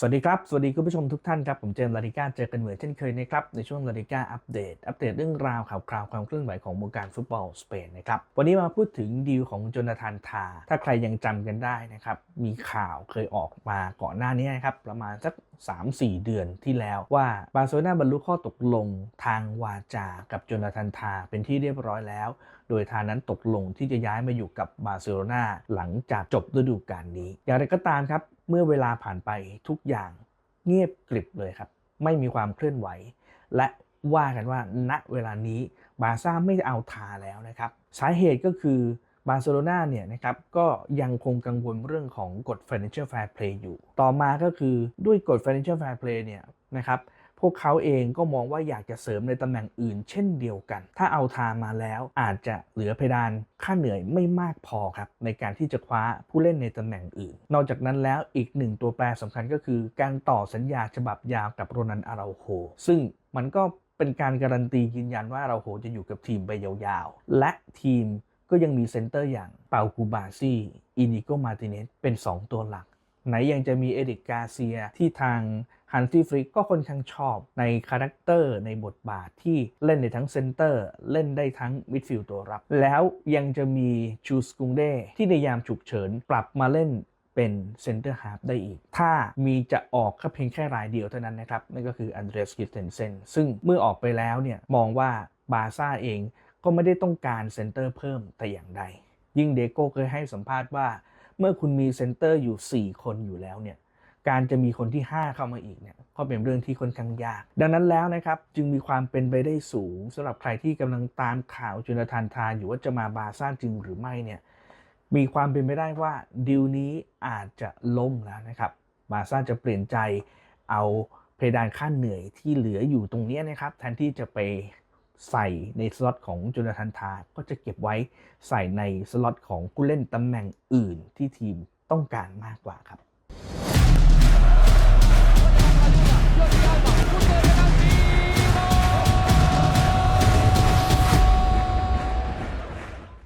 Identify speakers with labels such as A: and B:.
A: สวัสดีครับ สวัสดีคุณผู้ชมทุกท่านครับ ผมเจมส์ลาดิก้าเจอกันเหมือนเช่นเคยนะครับ ในช่วงลาดิก้าอัปเดต อัปเดตเรื่องราวข่าวคราวความเคลื่อนไหวของวงการฟุตบอลสเปนนะครับ วันนี้มาพูดถึงดีลของโจนาธานทา ถ้าใครยังจำกันได้นะครับ มีข่าวเคยออกมาก่อนหน้านี้นะครับ ประมาณสัก 3-4 เดือนที่แล้วว่าบาร์เซโลนาบรรลุข้อตกลงทางวาจากับโจนาธานทาเป็นที่เรียบร้อยแล้ว โดยทานั้นตกลงที่จะย้ายมาอยู่กับบาร์เซโลนาหลังจากจบฤดูกาลนี้ อย่างไรก็ตามครับ เมื่อเวลาผ่านไปทุกอย่างเงียบกริบเลยครับ ไม่มีความเคลื่อนไหว และว่ากันว่าณเวลานี้บาร์ซ่าไม่เอาทาแล้วนะครับ สาเหตุก็คือบาร์เซโลนาเนี่ยนะครับก็ยังคงกังวลเรื่องของกฎ Financial Fair Play อยู่ ต่อมาก็คือด้วยกฎ Financial Fair Play เนี่ยนะครับ พวกเขาเองก็มองว่าอยากจะเสริมในตำแหน่งอื่น เช่นเดียวกัน ถ้าเอาทามาแล้วอาจจะเหลือเพดานค่าเหนื่อยไม่มากพอครับในการที่จะคว้าผู้เล่นในตำแหน่งอื่น นอกจากนั้นแล้วอีกหนึ่งตัวแปรสำคัญก็คือการต่อสัญญาฉบับยาวกับโรนันอาราโฮซึ่งมันก็เป็นการการันตียืนยันว่าอาราโฮจะอยู่กับทีมไปยาวๆ และทีมก็ยังมีเซนเตอร์อย่างเปากูบาซีอินิโกมาติเนสเป็น 2 ตัวหลัก ไหนยังจะมีเอริกกาเซียที่ทางฮันซี่ฟริกก็ค่อนข้างชอบในคาแรคเตอร์ในบทบาทที่เล่นในทั้งเซนเตอร์เล่นได้ทั้งมิดฟิลด์ตัวรับ แล้วยังจะมีชูสกุงเดที่ในยามฉุกเฉินปรับมาเล่นเป็นเซนเตอร์ฮาร์ฟได้อีก ถ้ามีจะออกแค่เพียงแค่รายเดียวเท่านั้นนะครับ นั่นก็คืออันเดรสกิสเทนเซนซึ่งเมื่อออกไปแล้วเนี่ยมองว่าบาซ่าเองก็ไม่ได้ต้องการเซนเตอร์เพิ่มแต่อย่างใด ยิ่งเดโก้เคยให้สัมภาษณ์ว่า เมื่อคุณมีเซนเตอร์อยู่ 4 คนอยู่แล้วเนี่ยการจะมีคนที่ 5 เข้ามาอีกเนี่ยก็เป็นเรื่องที่ค่อนข้างยาก ดังนั้นแล้วนะครับจึงมีความเป็นไปได้สูงสำหรับใครที่กำลังตามข่าวจุนทานทานอยู่ว่าจะมาบาซ่าจริงหรือไม่เนี่ยมีความเป็นไปได้ว่าดีลนี้อาจจะล่มแล้วนะครับบาซ่าจะเปลี่ยนใจเอาเพดานค่าเหนื่อยที่เหลืออยู่ตรงนี้นะครับแทนที่จะไป ใส่ในสล็อตของจุนทันทา ก็จะเก็บไว้ใส่ในสล็อตของผู้เล่นตำแหน่งอื่นที่ทีมต้องการมากกว่าครับ